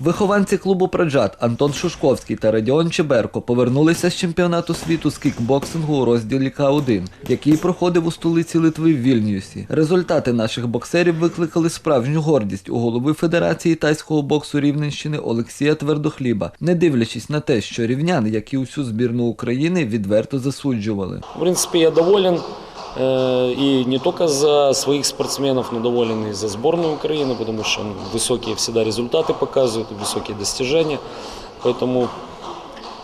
Вихованці клубу Праджат Антон Шушковський та Радіон Чеберко повернулися з чемпіонату світу з кікбоксингу у розділі К1, який проходив у столиці Литви в Вільнюсі. Результати наших боксерів викликали справжню гордість у голови Федерації тайського боксу Рівненщини Олексія Твердохліба, не дивлячись на те, що рівняни, як і усю збірну України, відверто засуджували. В принципе, я доволен и не только за своих спортсменов, но доволен и за сборную Украины, потому что ну, высокие всегда результаты показывают, высокие достижения. Поэтому,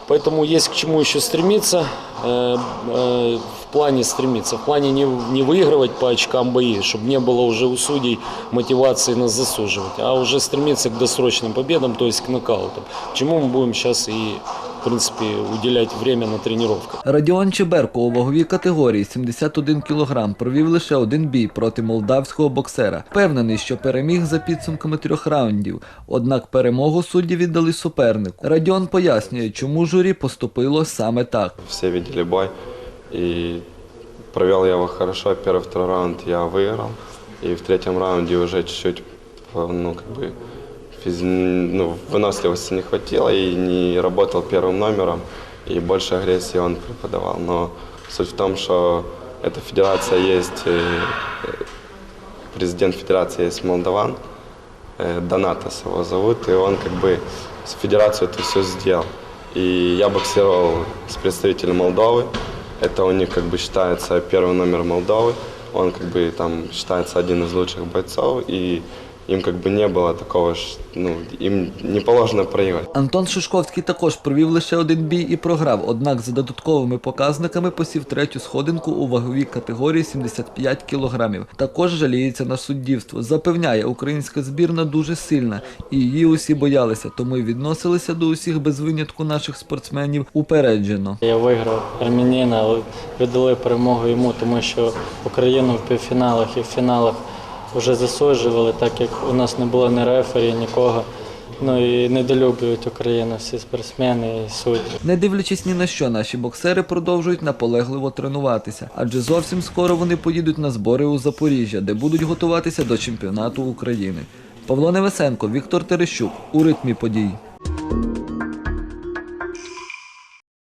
поэтому есть к чему еще стремиться. э, э, В плане стремиться, в плане не, не выигрывать по очкам бои, чтобы не было уже у судей мотивации нас засуживать, а уже стремиться к досрочным победам, то есть к нокаутам. Чему мы будем сейчас и, в принципе, уделять время на тренировках. Радіон Чеберко у ваговій категорії 71 кг провів лише один бій проти молдавського боксера. Впевнений, що переміг за підсумками трьох раундів. Однак перемогу судді віддали супернику. Радіон пояснює, чому журі поступило саме так. Все видели бой, и провел я его хорошо. Первый, второй раунд я выиграл, и в третьем раунде уже чуть-чуть, ну, как бы, физи- ну, выносливости не хватило, и не работал первым номером, и больше агрессии он преподавал. Но суть в том, что эта федерация есть, э, президент федерации есть Молдаван, э, Донатас его зовут, и он как бы с федерацией это все сделал. И я боксировал с представителем Молдовы, это у них как бы считается первый номер Молдовы, он как бы там считается один из лучших бойцов, и им как бы не было такого, ш- ну, им не положено проиграть. Антон Шишковський також провів лише один бій і програв, однак за додатковими показниками посів третю сходинку у ваговій категорії 75 кг. Також жаліється на суддівство. Запевняє, українська збірна дуже сильна, і її усі боялися, тому й відносилися до усіх без винятку наших спортсменів упереджено. Я виграв армянина, але віддали перемогу йому, тому що Україну в півфіналах і в фіналах вже засуджували, так як у нас не було ні рефері, нікого. Ну і недолюблюють Україну всі спортсмени і судді. Не дивлячись ні на що, наші боксери продовжують наполегливо тренуватися, адже зовсім скоро вони поїдуть на збори у Запоріжжя, де будуть готуватися до чемпіонату України. Павло Невесенко, Віктор Терещук у ритмі подій.